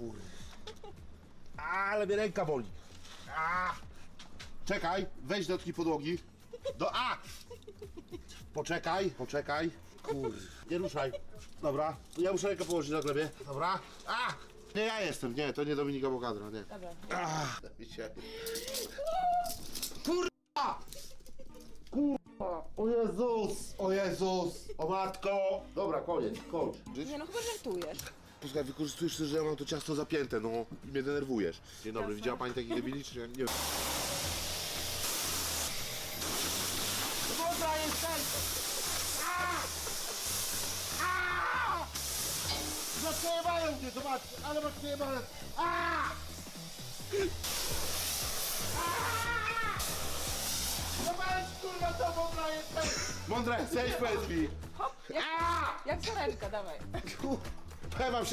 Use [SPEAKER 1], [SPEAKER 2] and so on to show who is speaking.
[SPEAKER 1] Kur... Ale mnie ręka boli. A! Czekaj, weź dotknij podłogi. Do A! Poczekaj, poczekaj. Kur... Nie ruszaj. Dobra, ja muszę rękę położyć na glebie. Dobra. A! Nie ja jestem, nie, to nie Dominika Bogadra, nie.
[SPEAKER 2] Dobra.
[SPEAKER 1] A! Się. Kurwa! Kurwa! O Jezus! O Jezus! O matko! Dobra, koniec, kończ.
[SPEAKER 2] Nie no, chyba żartujesz.
[SPEAKER 1] Posłuchaj, wykorzystujesz to, że ja mam to ciasto zapięte, no i mnie denerwujesz. Dzień dobry, widziała pani takich debili, czy nie? nie wiem. Dobra, jestem! Zaczęwają mnie, zobaczcie, ale masz przejebane! Zobacz, kurwa, to mądra jestem! Mądra jesteś, powiedz mi!
[SPEAKER 2] Jak, jak dawaj.
[SPEAKER 1] Powiem wam